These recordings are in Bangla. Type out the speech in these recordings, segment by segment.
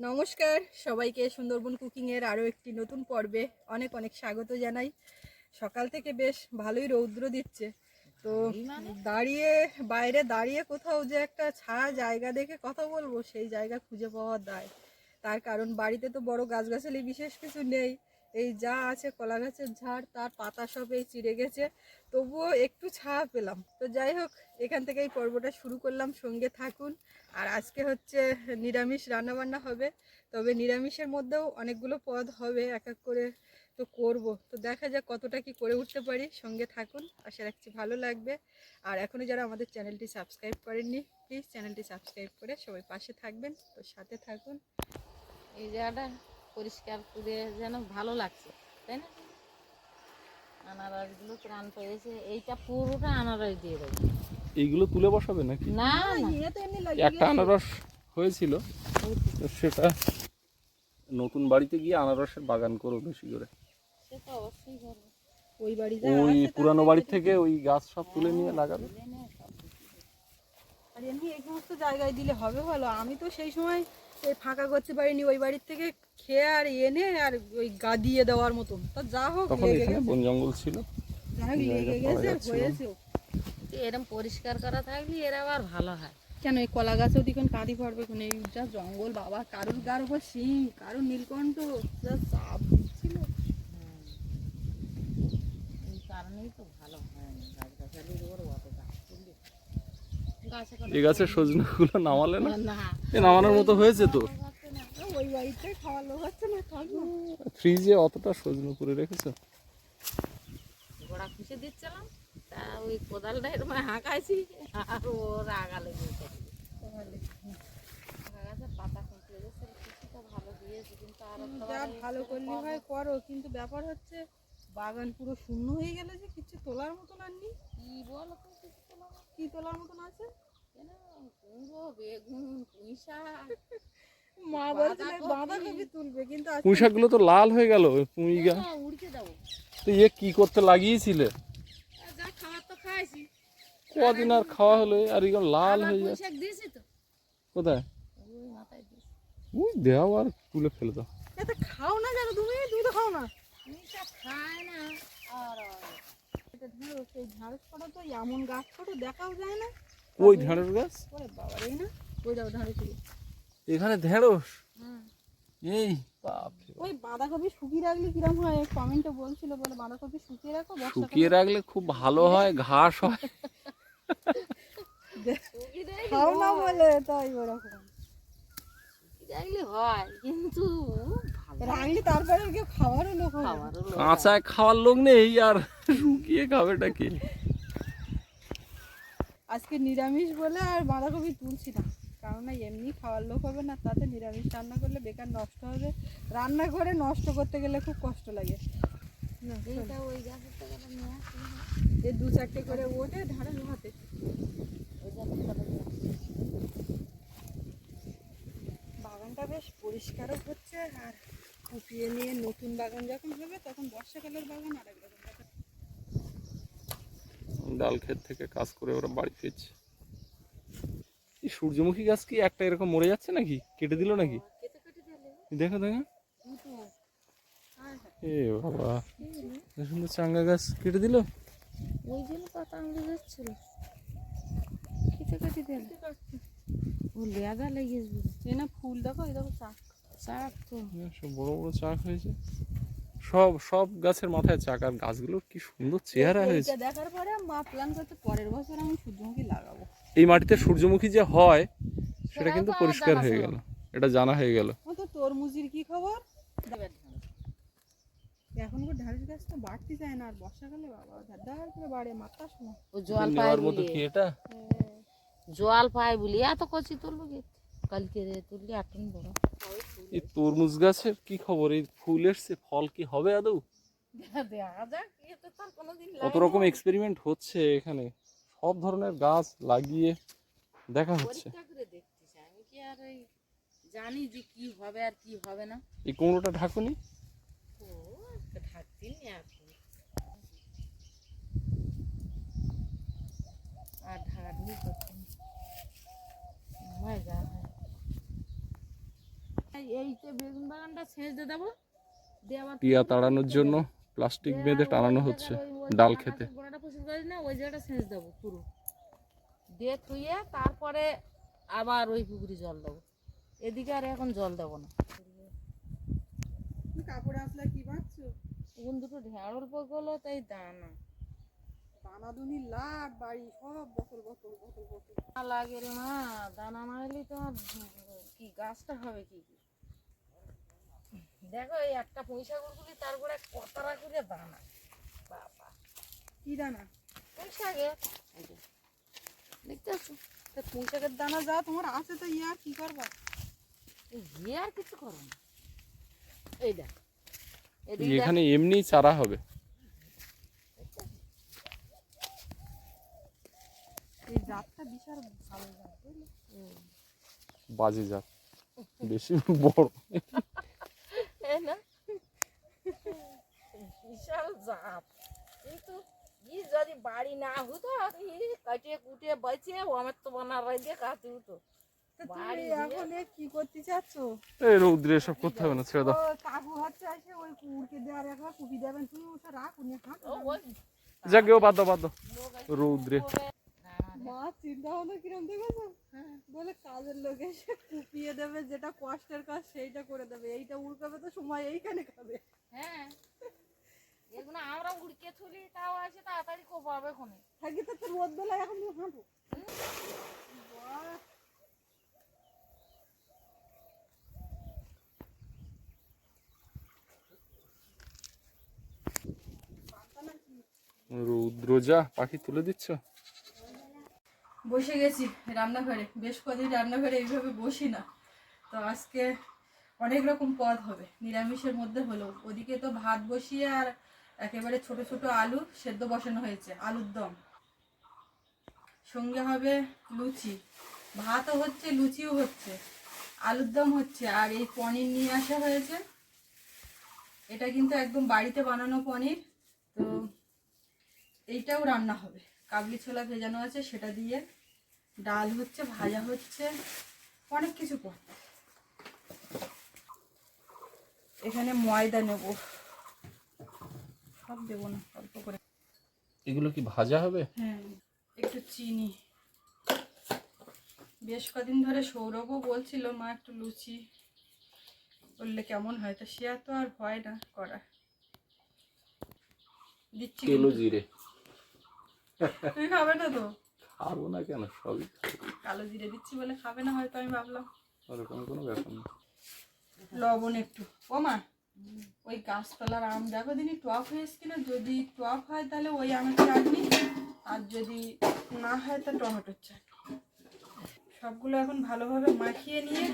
নমস্কার সবাইকে সুন্দরবন কুকিংয়ের আরও একটি নতুন পর্বে অনেক অনেক স্বাগত জানাই। সকাল থেকে বেশ ভালোই রৌদ্র দিচ্ছে। তো দাঁড়িয়ে বাইরে দাঁড়িয়ে কোথাও যে একটা ছায়া জায়গা দেখে কথা বলব সেই জায়গা খুঁজে পাওয়া দায়। তার কারণ বাড়িতে তো বড় গাছগাছালি বিশেষ কিছু নেই। এই যা আছে, কলা গাছের ঝাড়, তার পাতা সব এই চিড়ে গেছে। তবুও একটু ছায়া পেলাম। তো যাই হোক, এখান থেকে এই পর্বটা শুরু করলাম। সঙ্গে থাকুন। আর আজকে হচ্ছে নিরামিষ রান্নাবান্না হবে। তবে নিরামিষের মধ্যেও অনেকগুলো পদ হবে, এক এক করে তো করব। তো দেখা যাক কতটা কি করে উঠতে পারি। সঙ্গে থাকুন। আশা রাখছি ভালো লাগবে। আর এখনও যারা আমাদের চ্যানেলটি সাবস্ক্রাইব করেননি প্লিজ চ্যানেলটি সাবস্ক্রাইব করে সবাই পাশে থাকবেন। তো সাথে থাকুন। এই জায়গাটা পরিষ্কার করে যেন ভালো লাগছে তাই না? আনারসগুলো প্রাণ পেয়েছে এইটা পুরোটা আনারস দিয়ে দেবো। এইগুলো তুলে বসাবে নাকি? না না। ইয়ে তো এমনি লাগিয়ে একটা আনারস হয়েছিল সেটা নতুন বাড়িতে গিয়ে আনারসের বাগান করো বেশি করে। সে অবশ্যই করব। ওই বাড়ি যা ওই পুরানো বাড়ি থেকে ওই গাছ সব তুলে নিয়ে লাগাবে। আর এমনি এই সমস্ত জায়গায় দিলে হবে ভালো। আমি তো সেই সময় এই ফাঁকা করতে পারিনি ওই বাড়ির থেকে খেয়ে আর এনে আর ওই গা দিয়ে দেওয়ার মতন। তা যা হোক তখন লেগে এখানে গেছে। বন জঙ্গল ছিল। যা হোক লেগে গেছে আর এরম পরিষ্কার করা থাকলে এরা আবার ভালো হয়। কেন এই কলা গাছেও দিখন কাঁদি পড়বে কোন? এই যা জঙ্গল বাবা কারোর গার উপর শিং কারোর নীলকণ্ঠ যা চাপ দিচ্ছিল। এই কারণেই তো ভালো হয় না গাছ গাছালির ওর অত গাছ তুললে গাছে কোনো এই গাছের সজনেগুলো নামালে না? না এ নামানোর মতো হয়েছে তো? ফ্রিজে অতটা সজনে করে রেখেছো? গোড়া দিচ্ছিলাম তা ওই কোদালটা এরকম হাঁকাইছি আর ওর আগা লেগে গেছে গাছের পাতা ভালো দিয়েছে কিন্তু আর ভালো করলে। হয় করো কিন্তু ব্যাপার হচ্ছে বাগান পুরো শূন্য হয়ে গেলে যে কিছু তোলার মতন আর নেই। কি বলো তো কিছু কি তোলার মতন আছে? মা বলছিল বাঁধাকপি তুলবে কিন্তু পুঁই শাকগুলো তো লাল হয়ে গেল পুঁই গা। উড়কে দেবো তো ইয়ে কি করতে লাগিয়েছিলে? আর তো খাইছি। কদিন আর খাওয়া হলো আর এগুলো লাল হয়ে যাচ্ছে শাক দিয়েছি তো। কোথায়? ওই মাথায় দিয়েছি। ওই দেওয়া আর তুলে ফেলে দাও। এত খাও না জানো তুমি তুমি তো খাও না। খায় আর এটা তো এমন গাছ ছোট দেখাও যায় না। ওই ঢেঁড়স গাছ? এখানে? ঢেঁড়স এই ওই বাঁধাকপি শুকিয়ে রাখলে কিরম হয়? কমেন্টে বলছিল বলে বাঁধাকপি শুকিয়ে রাখো শুকিয়ে রাখলে খুব ভালো হয় ঘাস হয়। খাও না বলে তাই ওরকম। শুকিয়ে দেখলি হয় কিন্তু ভালো রাখলে তারপরে কেউ লোক। খাবারও কাঁচায় খাওয়ার লোক নেই আর শুকিয়ে খাবেটা কি? আজকে নিরামিষ বলে আর বাঁধাকপি তুলছি না কারণ না এমনি খাওয়ার লোক হবে না তাতে নিরামিষ রান্না করলে বেকার নষ্ট হবে রান্না করে নষ্ট করতে গেলে খুব কষ্ট লাগে না, শোন, এইটা ওই গাছের থেকে তো নিয়ে আসি না। এ দু চারটে করে ওঠে ধারে হাতে। বাগানটা বেশ পরিষ্কারও হচ্ছে আর কুপিয়ে নিয়ে নতুন বাগান যখন হবে তখন বর্ষাকালের বাগান আরেক রকম। ডাল ক্ষেত থেকে কাজ করে ওরা বাড়ি ফিরছে। এই সূর্যমুখী গাছ কি একটা এরকম মরে যাচ্ছে নাকি? কেটে দিল নাকি? কেটে কেটে দেখো দেখো। এ বাবা। এত সুন্দর চাঙ্গা গাছ। কেটে দিল? ওই জন্য পাতা আঙুলে যাচ্ছিল। কেটে কেটে দিলে। ও লেদা লেগে যাবে না ফুল দেখো এই দেখো চাক চাক তো। হ্যাঁ, বড় বড় চাক হয়েছে। সব সব গাছের মাথায় চাকার গাছগুলো কি সুন্দর চেহারা হয়েছে। দেখার পরে মা প্ল্যান করতে পরের বছর আমি সূর্যমুখী লাগাবো। এই মাটিতে সূর্যমুখী যে হয় সেটা কিন্তু পরিষ্কার হয়ে গেল। এটা জানা হয়ে গেল। ও তো তরমুজির কি খবর। এখন তো গাছটা বাড়তে যায় না আর বর্ষাকালে বাবা করে বাড়ে মাত্রা সময়। ও জল পায় মতো বলি। কি এটা? জল পায় বলি। এত কচি তুলবো কি কালকে রে তুললি এখন বড়। এই তরমুজ গাছের কি খবর? এই ফুল এসছে ফল কি হবে আদৌ? কত রকম এক্সপেরিমেন্ট হচ্ছে এখানে? সব ধরনের গাছ লাগিয়ে দেখা হচ্ছে। জানি যে কি হবে আর কি হবে না। এই কুমড়োটা ঢাকুনি? আর ঢাকনি এই এই যে বেগুন বাগানটা ছেঁচ দিয়ে দেবো টিয়া তাড়ানোর জন্য প্লাস্টিক বেঁধে টানানো হচ্ছে ডাল খেতে। গোড়াটা পরিষ্কার করে না ওই জায়গাটা ছেঁচ দেবো পুরো। দিয়ে থুয়ে তারপরে আবার ওই পুকুরি জল দেবো। এদিকে আর এখন জল দেবো না। কাপড় আসলে কি ভাবছ কোন দুটো ঢেঁড়ল পকলো তাই দানা। দানাদুনি লাট বাড়ি সব বছর বছর বছর বছর না লাগে রে মা দানা না হলে তো কি গাছটা হবে কি? দেখো এই একটা পয়সা গুলি তার করে কতটা করে দানা বাবা। কি দানা? পয়সাকে দেখতে পাচ্ছ? তা পুঁই দানা যা তোমার আছে তো ইয়ে আর কি করবা? ইয়ে আর কিছু করো না। এই দেখ। এখানে এমনি চারা হবে। এই জাতটা বিশাল জাত বুঝলে? বাজে যাক বেশি বড়। না বিশাল জাপ কিন্তু ই যদি বাড়ি না হতো কাটিয়ে কুটিয়ে বেঁচে ও আমার তো বানা রেখে কাটি হতো তা বাড়ি এখন কি করতে চাচ্ছ এই রৌদ্রে এসব করতে হবে না ছেড়ে দাও কাকু হচ্ছে এসে ওই কুড়কে দেওয়ার একবার কুপি দেবেন তুমি ওটা রাখ উনি হাঁটো ও ওই যাক ও বাদ দাও বাদ দাও রৌদ্রে মা চিন্তা ভাবনা কিরম দেখেছ? হ্যাঁ। বলে কাজের লোক এসে কুপিয়ে দেবে যেটা কষ্টের কাজ সেইটা করে দেবে। এইটা উড়কাবে তো সময় এইখানে খাবে। হ্যাঁ। এগুলো আমরা উড়কে তুলি তাও আছে তাড়াতাড়ি কোপাবে কোনে থাকি তো তোর রোদ বেলা এখন হাঁটো। রৌদ্র যা পাখি তুলে দিচ্ছ? বসে গেছি রান্নাঘরে। বেশ কদিন রান্নাঘরে এইভাবে বসি না। তো আজকে অনেক রকম পদ হবে। নিরামিষের মধ্যে হলো। ওদিকে তো ভাত বসিয়ে আর একেবারে ছোট ছোট আলু সেদ্ধ বসানো হয়েছে, আলুর দম। সঙ্গে হবে লুচি। ভাতও হচ্ছে, লুচিও হচ্ছে, আলুর দম হচ্ছে। আর এই পনির নিয়ে আসা হয়েছে। এটা কিন্তু একদম বাড়িতে বানানো পনির। তো এইটাও রান্না হবে। কাবলি ছোলা ভেজানো আছে, সেটা দিয়ে ডাল হচ্ছে ভাজা হচ্ছে অনেক কিছু করতে। এখানে ময়দা নেব। সব দেবো না অল্প করে। এগুলো কি ভাজা হবে? হ্যাঁ একটু চিনি। বেশ কদিন ধরে সৌরভও বলছিল মা একটু লুচি করলে কেমন হয়? তো সে তো আর হয় না করা। দিচ্ছি জিরে। তুমি খাবে না তো? খাব না কেন? সবই কালো জিরে দিচ্ছি বলে খাবে না হয়তো আমি ভাবলাম। ওরকম কোনো ব্যাপার না। লবণ একটু। ও মা ওই গাছতলার আম দেখো দিনই টক হয়েছে কিনা? যদি টক হয় তাহলে ওই আমের চাটনি আর যদি না হয় তা টমেটোর চাটনি। সবগুলো এখন ভালোভাবে মাখিয়ে নিয়ে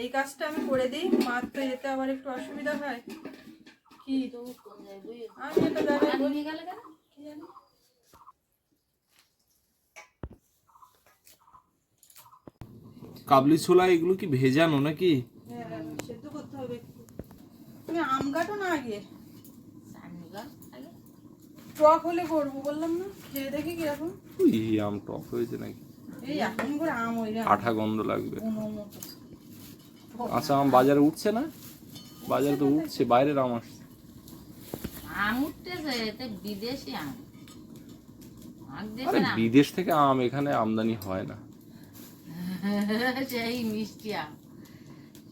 এই কাজটা আমি করে দিই। মার তো এতে আবার একটু অসুবিধা হয়। কি? আমি এটা কেন? কি জানি? কাবলি ছোলা এগুলো কি ভেজানো নাকি? হ্যাঁ সেদ্ধ করতে হবে তুমি আম না আগে? টক হলে করব বললাম না। খেয়ে দেখি কীরকম। উই, আম টক হয়েছে নাকি? এই এখন করে আম ওই আঠা গন্ধ লাগবে। আচ্ছা আম বাজারে উঠছে না? বাজারে তো উঠছে বাইরের আম আসছে। আম উঠতেছে এতে বিদেশি আম। আরে বিদেশ থেকে আম এখানে আমদানি হয় না। সেই মিষ্টি আম।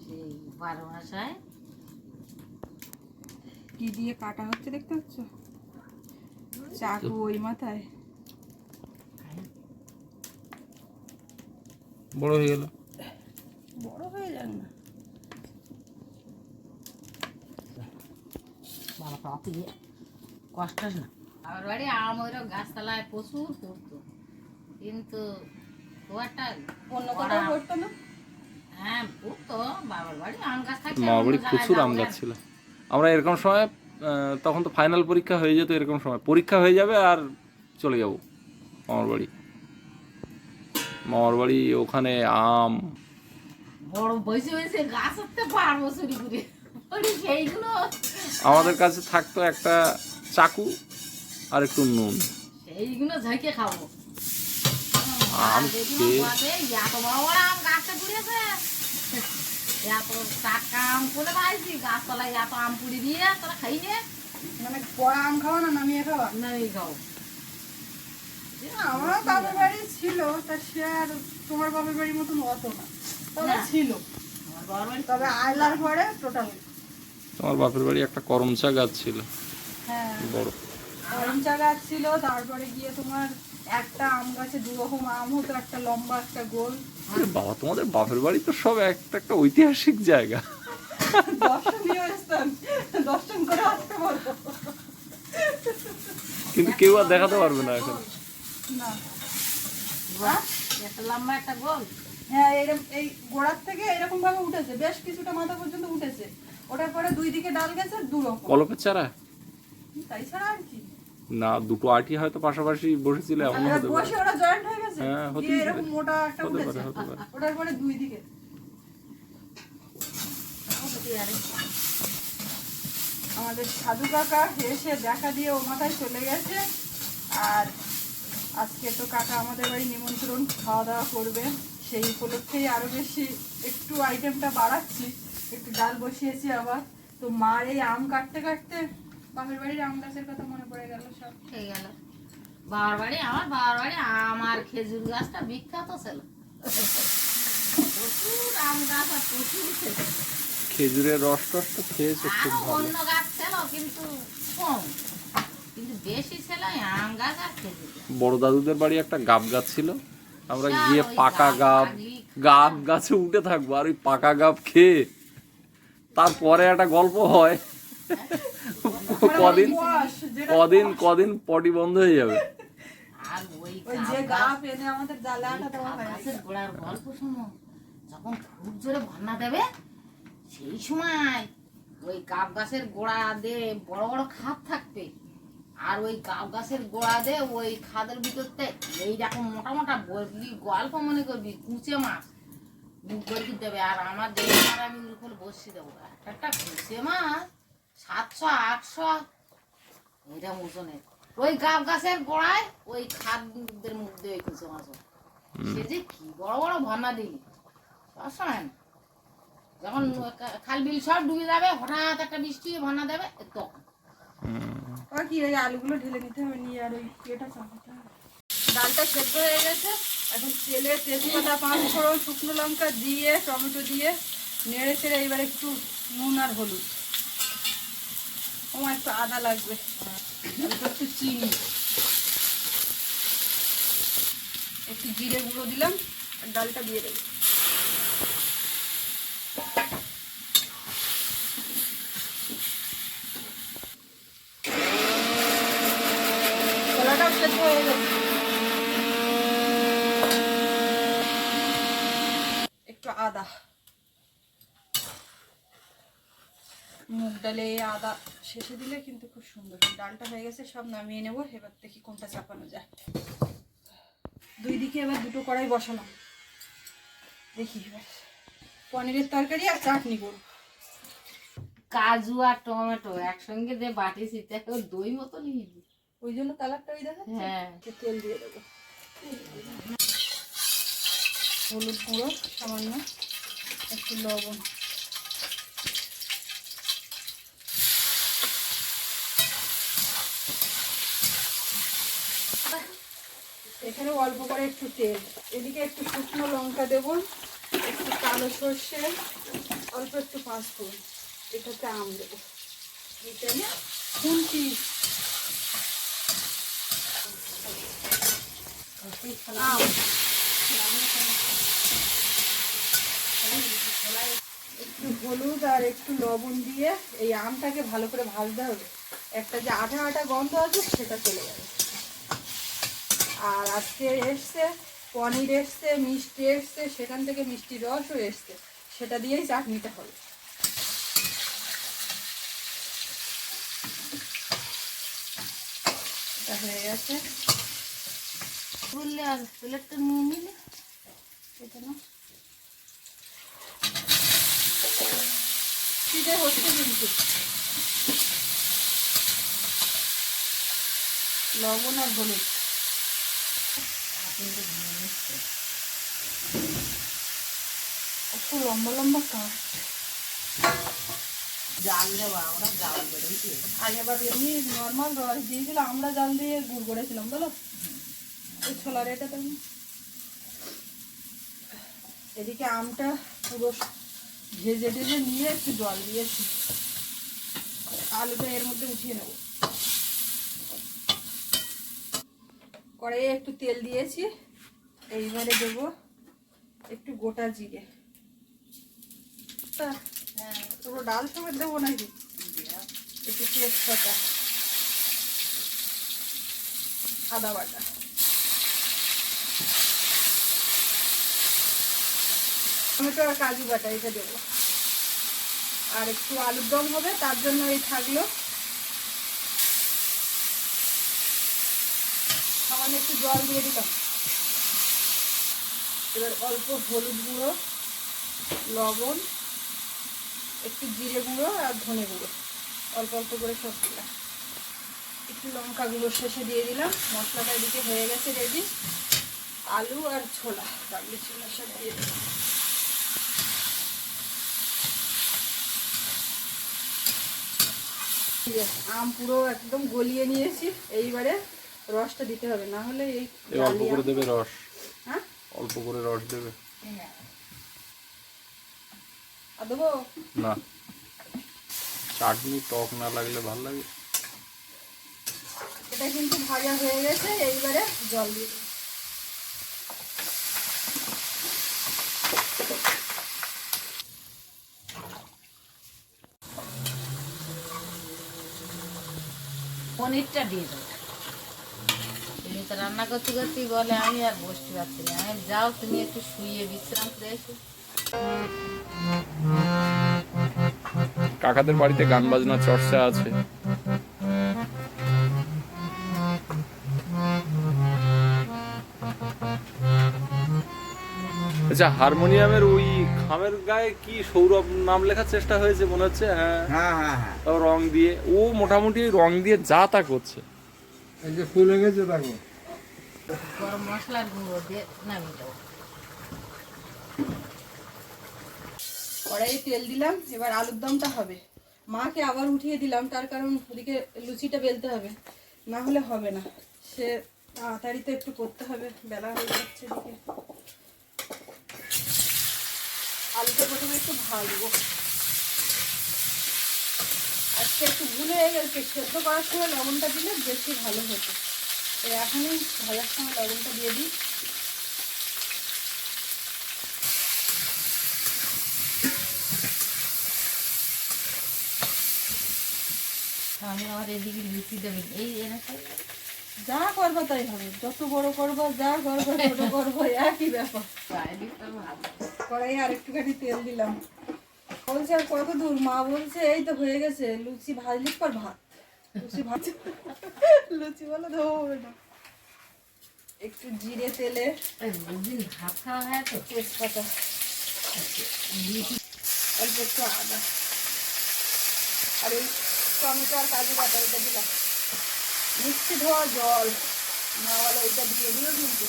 সেই বারো মাসায়। কি দিয়ে কাটা হচ্ছে দেখতে পাচ্ছ? চাকু ওই মাথায়। বড় হয়ে গেল। বড় হয়ে যাক না। বাবা কষ্ট না। আমার বাড়ি আম ওইরকম গাছতলায় প্রচুর পড়তো। কিন্তু না? হ্যাঁ প্রচুর আম গাছ ছিল। আমরা এরকম সময় তখন তো ফাইনাল পরীক্ষা হয়ে যেত এরকম সময়। পরীক্ষা হয়ে যাবে আর চলে যাব মামার বাড়ি। মামার বাড়ি ওখানে আম। আমাদের কাছে থাকতো একটা চাকু আর একটু নুন। সেইগুলো ঝাঁকে খাব। আম নে মানে পড়া আম খাওয়া না নামিয়ে খাওয়া নামি খাও। আমার বাপের বাড়ি ছিল তা সে আর তোমার বাপের বাড়ির মতন অত না। তবে ছিল। আমার বাবার বাড়ি তবে টোটাল তোমার বাপের বাড়ি একটা করমচা গাছ ছিল। হ্যাঁ। বড়। করমচা গাছ ছিল তারপরে গিয়ে তোমার একটা আম গাছে দু রকম আম হতো একটা লম্বা একটা গোল। বাবা তোমাদের বাপের বাড়ি তো সব একটা একটা ঐতিহাসিক জায়গা। দর্শনীয় স্থান। দর্শন করে আসতে পারব। কিন্তু কেউ আর দেখাতে পারবে না এখন। না। বাহ, একটা লম্বা একটা গোল। হ্যাঁ এরকম এই গোড়ার থেকে এরকম ভাবে উঠেছে। বেশ কিছুটা মাথা পর্যন্ত উঠেছে। ওটার পরে দুই দিকে ডাল গেছে দু রকম কলপের চারা? তাই ছাড়া আর কি। না দুটো আটি হয়তো পাশাপাশি বসেছিল এমন হতে পারে। হয়ে হ্যাঁ, একটা হতে পারে, হতে পারে। ওটার পরে দুই দিকে। আমাদের সাধু কাকা এসে দেখা দিয়ে ও মাথায় চলে গেছে। আর আজকে তো কাকা আমাদের বাড়ি নিমন্ত্রণ খাওয়া দাওয়া করবে। সেই উপলক্ষেই আরও বেশি একটু আইটেমটা বাড়াচ্ছি। একটু ডাল বসিয়েছি আবার। তো মার এই আম কাটতে কাটতে বাপের বাড়ির আম গাছের কথা মনে পড়ে গেল সব। হয়ে গেল। বাবার বাড়ি আমার বাবার বাড়ি আমার খেজুর গাছটা বিখ্যাত ছিল। প্রচুর আম গাছ আর প্রচুর খেজুর। খেজুরের রস টস তো খেয়েছো খুব ভালো। অন্য গাছ ছিল কিন্তু কম। কিন্তু বেশি ছিল আম গাছ আর খেজুর বড় দাদুদের বাড়ি একটা গাব গাছ ছিল। আমরা গিয়ে পাকা গাব গাব গাব গাছে উঠে থাকব আর ওই পাকা গাব খেয়ে তারপরে একটা গল্প হয়। কদিন কদিন কদিন পটি বন্ধ হয়ে যাবে। হয়। যখন খুব জোরে বন্যা দেবে সেই সময় ওই গাব গাছের গোড়া দিয়ে বড় বড় খাদ থাকবে। আর ওই গাব গাছের গোড়া দিয়ে ওই খাদের ভিতরতে এইরকম মোটা মোটা বললি গল্প মনে করবি কুচে মাছ। করে দেবে আর আমার দেখে আর আমি বসিয়ে দেবো। একটা একটা কুচে মাছ সাতশো আটশো এটা ওজনের ওই গাব গাছের গোড়ায় ওই খাদ্যের মুখ দিয়ে ওই কুচে মাছ সে যে কি বড় বড় ভন্না দিলি। সবসময় না। যখন খাল বিল সব ডুবে যাবে হঠাৎ একটা বৃষ্টি ভন্না দেবে তখন। কি এই আলুগুলো ঢেলে নিতে হবে নিয়ে আর ওই ইয়েটা চাপাতে হবে। ডালটা সেদ্ধ হয়ে গেছে। এখন তেলে তেজপাতা পাঁচ ফোড়ন শুকনো লঙ্কা দিয়ে টমেটো দিয়ে নেড়ে চেড়ে এবার একটু নুন আর হলুদ। আমার একটু আদা লাগবে। একটু চিনি। একটু জিরে গুঁড়ো দিলাম, আর ডালটা দিয়ে দেবো। কলাটাও সেদ্ধ হয়ে গেছে একটু আদা মুগ ডালে আদা শেষে দিলে কিন্তু খুব সুন্দর ডালটা হয়ে গেছে সব নামিয়ে নেব। এবার দেখি কোনটা চাপানো যায়। দুই দিকে এবার দুটো কড়াই বসালাম। দেখি এবার। পনিরের তরকারি আর চাটনি করব। কাজু আর টমেটো একসঙ্গে দিয়ে বাটিছি দেখো দই মতো নিয়ে ওই জন্য কালারটা ওই দেখা হ্যাঁ। তেল দিয়ে দেবো। হলুদ গুঁড়ো সামান্য একটু লবণ। এখানে অল্প করে একটু তেল। এদিকে একটু শুকনো লঙ্কা দেবো, একটু কালো সর্ষে, অল্প একটু পাঁচফোড়ন। এটাতে আম দেবো। এটা না? খুন্তি। একটু হলুদ আর একটু লবণ দিয়ে এই আমটাকে ভালো করে ভাজতে হবে। একটা যে আঠা আঠা গন্ধ আছে সেটা চলে যাবে। আর আজকে এসছে পনির এসছে মিষ্টি এসছে সেখান থেকে মিষ্টি রসও এসছে। সেটা দিয়েই চাটনিটা হবে। এটা হয়ে গেছে। বললে আর প্লেটটা নিয়ে নিলে? এটা না হচ্ছে কিন্তু। লবণ আর হলুদ। একটু লম্বা লম্বা কাঠ জাল দেওয়া ওরা জাল বেরোইছে আগেবার এমনি নর্মাল রস দিয়েছিল আমরা জাল দিয়ে গুড় করেছিলাম বলো? ওই ছোলার এটা তেমন এদিকে আমটা পুরো ভেজে টেজে নিয়ে একটু জল দিয়েছি আলুটা এর মধ্যে উঠিয়ে নেব। কড়াইয়ে একটু তেল দিয়েছি এইবারে দেবো একটু গোটা জিরে। তা, হ্যাঁ, পুরো ডাল সমেত দেবো নাকি? একটু তেজপাতা আদা বাটা। টমেটো আর কাজু বাটা এটা দেবো। আর একটু আলুর দম হবে তার জন্য এই থাকল সামান্য একটু জল দিয়ে দিলাম। এবার অল্প হলুদ গুঁড়ো, লবণ, একটু জিরে গুঁড়ো আর ধনে গুঁড়ো। অল্প অল্প করে সব দিলাম। একটু লঙ্কা গুঁড়ো শেষে দিয়ে দিলাম। মশলাটা এদিকে হয়ে গেছে রেডি আলু আর ছোলা, কাবলি ছোলা সব দিয়ে দিলাম। আম পুরো একদম গলিয়ে নিয়েছি। এইবারে রসটা দিতে হবে না হলে এই অল্প করে দেবে রস। হ্যাঁ? অল্প করে রস দেবে। আর দেবো? না। চাটনি টক না লাগলে ভালো লাগে। এটা কিন্তু ভাজা হয়ে গেছে এইবারে জল দিয়ে দেবো। পনিরটা দিয়ে দেবো। রান্না করতে করতেই বলে আমি আর বসতে পারছি না। আমি যাও তুমি একটু শুয়ে বিশ্রাম করে এসো। কাকাদের বাড়িতে গান বাজনা চর্চা আছে। আচ্ছা হারমোনিয়ামের ওই খামের গায়ে কি সৌরভ নাম লেখার চেষ্টা হয়েছে মনে হচ্ছে? হ্যাঁ। হ্যাঁ হ্যাঁ হ্যাঁ। রং দিয়ে ও মোটামুটি রং দিয়ে যা তা করছে। এই যে ফুল গেছে দেখো গরম মশলার গুঁড়ো দিয়ে নামিয়ে দেবো। তেল দিলাম, এবার আলুর দমটা হবে। মাকে আবার উঠিয়ে দিলাম, তার কারণ ওদিকে লুচিটা বেলতে হবে, না হলে হবে না। সে তাড়াতাড়ি তো একটু করতে হবে, বেলা হয়ে যাচ্ছে এদিকে। আলুটা প্রথমে একটু ভাজবো। আজকে একটু ভুলে গেছে, সেদ্ধ করার সময় লবণটা দিলে বেশি ভালো হতো। তো এখনই ভাজার সময় লবণটা দিয়ে দিই। আমি আমার এদিকে লুচি এই যা করব তাই হবে। যত বড় করব, যা করব ছোট করব, একই ব্যাপার। আর একটুখানি তেল দিলাম। বলছে আর কত দূর? মা বলছে, এই তো হয়ে গেছে। লুচি ভাজলি পর ভাত। লুচি ভাজ লুচি বলে না। একটু জিরে তেলে দুদিন ভাত খাওয়া হয় তো তেজপাতা। অল্প একটু আদা। আর টমেটো আর কাজু বাটা এটা দিলাম। ধোয়া জল না বলে ওইটা দিয়ে দিও কিন্তু।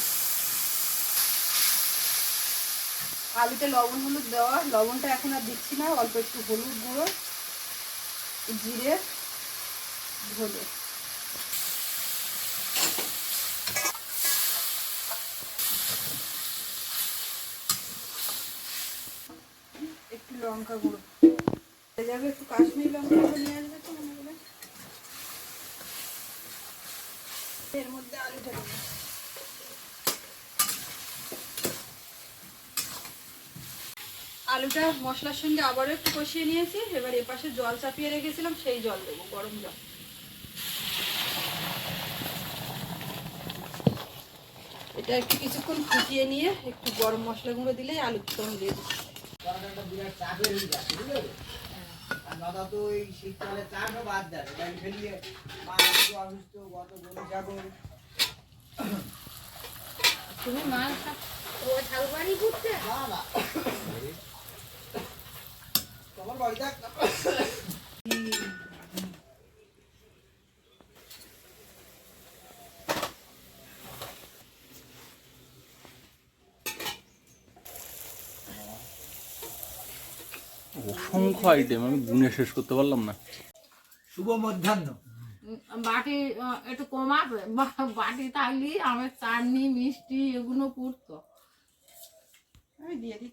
আলুতে লবণ হলুদ দেওয়া লবণটা এখন আর দিচ্ছি না অল্প একটু হলুদ গুঁড়ো জিরে ধনে। লঙ্কা গুঁড়ো। যাবে একটু কাশ্মীরি লঙ্কা গুঁড়ো নিয়ে আসবে তো মনে করে। এর মধ্যে আলুটা আলুটা মশলার সঙ্গে আবারও একটু কষিয়ে নিয়েছি। এবার এপাশে জল চাপিয়ে রেখেছিলাম, সেই জল দেবো, গরম জল। এটা একটু কিছুক্ষণ ফুটিয়ে নিয়ে একটু গরম মশলা গুঁড়ো দিলেই আলুর দম দিয়ে দিচ্ছি। একটা বিরাট চাপের হয়ে যাচ্ছে বুঝলে আর দাদা তো এই শীতকালে চাষও বাদ দেয় তাই ফেলিয়ে মা একটু অসুস্থ গত গরু ছাগল। তুমি মাল ও ঠাকুর বাড়ি ঘুরতে না না। তোমার বাড়িতে একটা অসংখ্য আইটেম আমি গুনে শেষ করতে পারলাম না। শুভ মধ্যাহ্ন। বাটি একটু কমাবে। বা- বাটি থাকলে আমার চাটনি মিষ্টি এগুলো পুড়তো আমি দিয়ে দিই।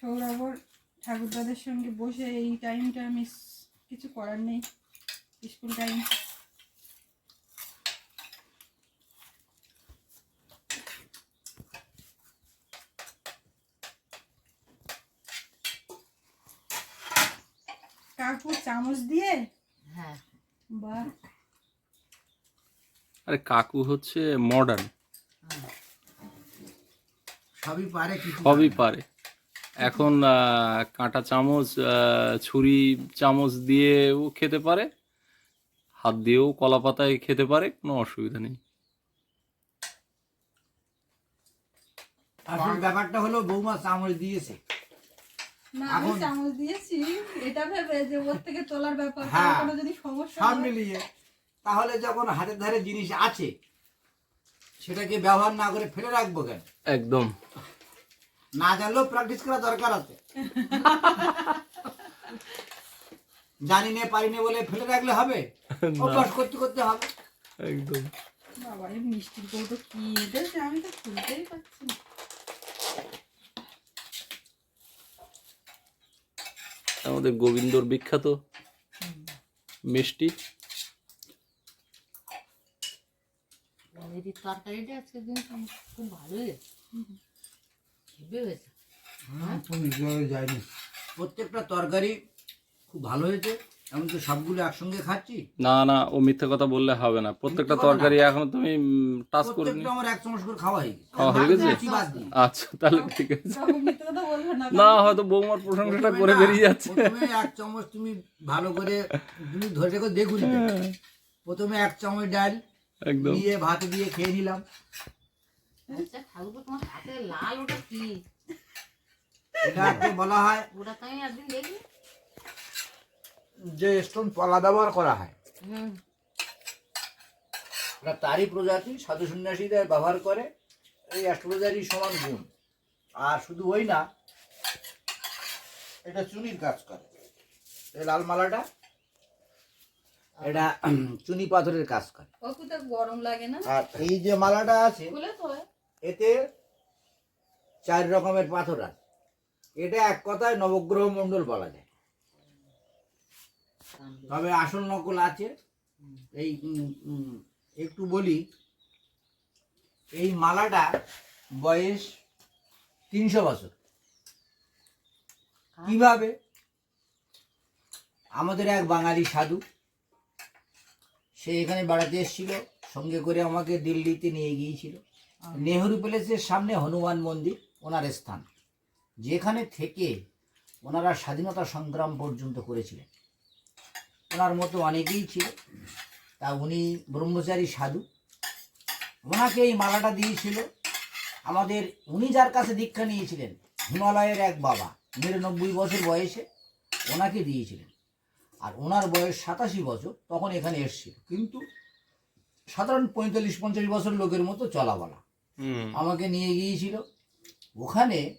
সৌরভর ঠাকুরদাদের সঙ্গে বসে এই টাইমটা মিস কিছু করার নেই। স্কুল টাইম কাকু চামচ দিয়ে? হ্যাঁ। বা আরে কাকু হচ্ছে মডার্ন সবই পারে সবই পারে। এখন কাঁটা চামচ ছুরি চামচ দিয়েও খেতে পারে। হাত দিয়েও কলা পাতায় খেতে পারে কোনো অসুবিধা নেই। আসল ব্যাপারটা হলো বৌমা চামচ দিয়েছে। না আমি চামচ দিয়েছি এটা ভেবে যে ওর থেকে তোলার ব্যাপার হ্যাঁ। কোনো যদি সমস্যা সব মিলিয়ে। তাহলে যখন হাতের ধারে জিনিস আছে সেটাকে ব্যবহার না করে ফেলে রাখব কেন? একদম। না জানলেও প্র্যাকটিস করা দরকার আছে। জানি নে পারি নে বলে ফেলে রাখলে হবে অভ্যাস করতে করতে হবে। একদম। বাবা এই মিষ্টির কৌটো কি এটা আমি তো খুলতেই পারছি না। আমাদের গোবিন্দর বিখ্যাত মিষ্টি। তরকারিটা আজকে দিন খুব ভালো হয়েছে। যায়নি প্রত্যেকটা তরকারি খুব ভালো হয়েছে। আমি তো সবগুলো একসঙ্গে খাচ্ছি? না না ও মিথ্যে কথা বললে হবে না। প্রত্যেকটা তরকারি এখন তুমি টাচ করনি প্রত্যেকটা আমার এক চামচ করে খাওয়া হয়ে গেছে। খাওয়া হয়ে গেছে। আচ্ছা তাহলে ঠিক আছে। না না হয়তো বৌমার প্রশংসাটা করে বেরিয়ে যাচ্ছে। প্রথমে এক চামচ তুমি ভালো করে তুমি ধরে রেখে দেখুন প্রথমে এক চামচ ডাল একদম। দিয়ে ভাত দিয়ে খেয়ে নিলাম। আচ্ছা ঠাকুর তোমার হাতে লাল ওটা কি? এটাকে বলা হয় ওটা তো আমি একদিন দেখি। যে স্টোন পলা ব্যবহার করা হয়। হুম। এটা তারই প্রজাতি সাধু সন্ন্যাসীদের ব্যবহার করে এই অ্যাস্ট্রোলজারই সমান গুণ। আর শুধু ওই না এটা চুনির কাজ করে। এই লাল মালাটা এটা চুনি পাথরের কাজ করে। গরম লাগে না? আর এই যে মালাটা আছে এতে চার রকমের পাথর আছে। এটা এক কথায় নবগ্রহ মণ্ডল বলা যায়। তবে আসল নকল আছে। এই একটু বলি এই মালাটা বয়স তিনশো বছর। কীভাবে? আমাদের এক বাঙালি সাধু সে এখানে বেড়াতে এসেছিল সঙ্গে করে আমাকে দিল্লিতে নিয়ে গিয়েছিল। নেহরু প্যালেসের সামনে হনুমান মন্দির ওনার স্থান। যেখানে থেকে ওনারা স্বাধীনতা সংগ্রাম পর্যন্ত করেছিলেন। ওনার মতো অনেকেই ছিল। তা উনি ব্রহ্মচারী সাধু। ওনাকে এই মালাটা দিয়েছিল। আমাদের উনি যার কাছে দীক্ষা নিয়েছিলেন হিমালয়ের এক বাবা নিরানব্বই বছর বয়সে ওনাকে দিয়েছিলেন। আর ওনার বয়স সাতাশি বছর তখন এখানে এসেছিল। কিন্তু সাধারণ পঁয়তাল্লিশ পঞ্চাশ বছর লোকের মতো চলা বলা হুম। আমাকে নিয়ে গিয়েছিল। ওখানে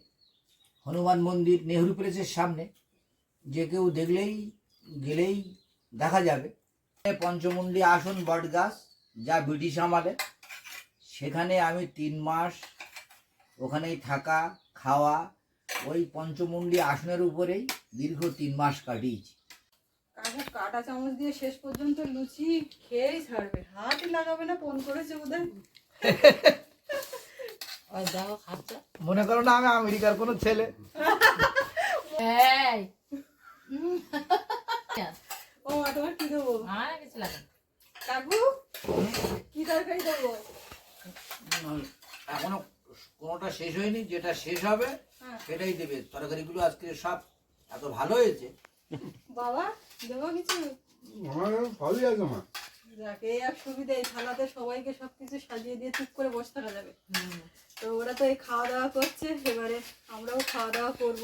হনুমান মন্দির নেহরু প্লেসের সামনে। যে কেউ দেখলেই গেলেই দেখা যাবে। পঞ্চমুন্ডি আসন বট গাছ যা ব্রিটিশ আমলে। সেখানে আমি তিন মাস ওখানেই থাকা খাওয়া ওই পঞ্চমুন্ডি আসনের উপরেই দীর্ঘ তিন মাস কাটিয়েছি। কাকু কাটা চামচ দিয়ে শেষ পর্যন্ত লুচি খেয়েই ছাড়বে। হাতই লাগাবে না ফোন করেছে বোধহয়। মনে করো না আমি আমেরিকার কোনো ছেলে। ও মা তোমার কি দেবো? কিছু লাগে না। কাকু কি তরকারি দেবো? এখনও কোনোটা শেষ হয়নি যেটা শেষ হবে হ্যাঁ। সেটাই দেবে। তরকারিগুলো আজকে সব এত ভালো হয়েছে। বাবা দেবো কিছু? আমার সবই আছে মা। যাকে এই এক সুবিধা এই থালাতে সবাইকে সবকিছু সাজিয়ে দিয়ে চুপ করে বসে থাকা যাবে। তো ওরা তো এই খাওয়া দাওয়া করছে এবারে আমরাও খাওয়া দাওয়া করব।